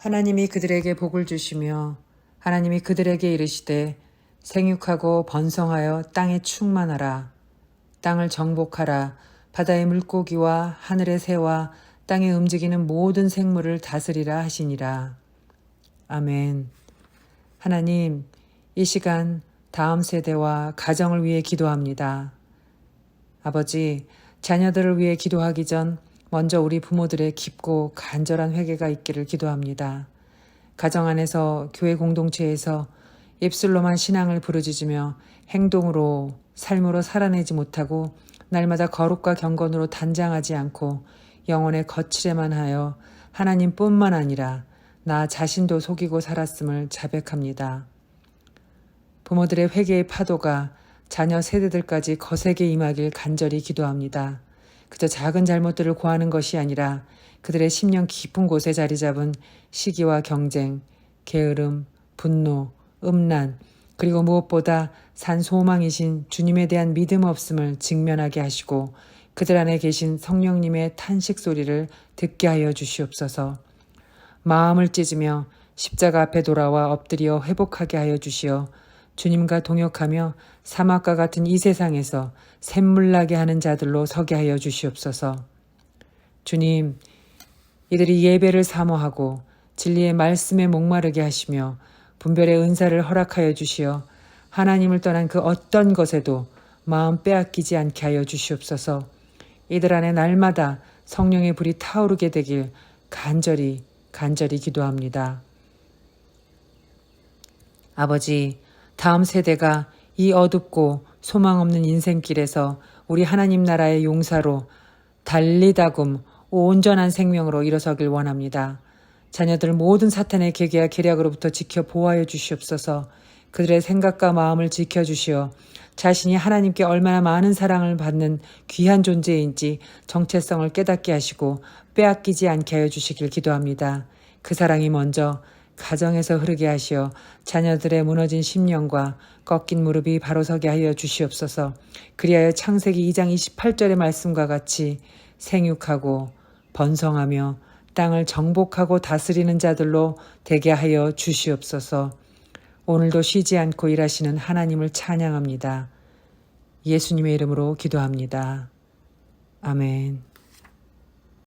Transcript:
하나님이 그들에게 복을 주시며 하나님이 그들에게 이르시되 생육하고 번성하여 땅에 충만하라 땅을 정복하라 바다의 물고기와 하늘의 새와 땅에 움직이는 모든 생물을 다스리라 하시니라. 아멘. 하나님, 이 시간 다음 세대와 가정을 위해 기도합니다. 아버지, 자녀들을 위해 기도하기 전 먼저 우리 부모들의 깊고 간절한 회개가 있기를 기도합니다. 가정 안에서 교회 공동체에서 입술로만 신앙을 부르짖으며 행동으로 삶으로 살아내지 못하고 날마다 거룩과 경건으로 단장하지 않고 영혼의 거칠에만 하여 하나님뿐만 아니라 나 자신도 속이고 살았음을 자백합니다. 부모들의 회개의 파도가 자녀 세대들까지 거세게 임하길 간절히 기도합니다. 그저 작은 잘못들을 고하는 것이 아니라 그들의 심령 깊은 곳에 자리 잡은 시기와 경쟁, 게으름, 분노, 음란, 그리고 무엇보다 산 소망이신 주님에 대한 믿음 없음을 직면하게 하시고 그들 안에 계신 성령님의 탄식 소리를 듣게 하여 주시옵소서. 마음을 찢으며 십자가 앞에 돌아와 엎드려 회복하게 하여 주시어 주님과 동역하며 사막과 같은 이 세상에서 샘물나게 하는 자들로 서게 하여 주시옵소서. 주님, 이들이 예배를 사모하고 진리의 말씀에 목마르게 하시며 분별의 은사를 허락하여 주시어 하나님을 떠난 그 어떤 것에도 마음 빼앗기지 않게 하여 주시옵소서. 이들 안에 날마다 성령의 불이 타오르게 되길 간절히 간절히 기도합니다. 아버지, 다음 세대가 이 어둡고 소망 없는 인생길에서 우리 하나님 나라의 용사로 달리다금 온전한 생명으로 일어서길 원합니다. 자녀들 모든 사탄의 계계와 계략으로부터 지켜 보호하여 주시옵소서. 그들의 생각과 마음을 지켜 주시어 자신이 하나님께 얼마나 많은 사랑을 받는 귀한 존재인지 정체성을 깨닫게 하시고 빼앗기지 않게 하여 주시길 기도합니다. 그 사랑이 먼저 가정에서 흐르게 하시어 자녀들의 무너진 심령과 꺾인 무릎이 바로 서게 하여 주시옵소서. 그리하여 창세기 2장 28절의 말씀과 같이 생육하고 번성하며 땅을 정복하고 다스리는 자들로 되게 하여 주시옵소서. 오늘도 쉬지 않고 일하시는 하나님을 찬양합니다. 예수님의 이름으로 기도합니다. 아멘.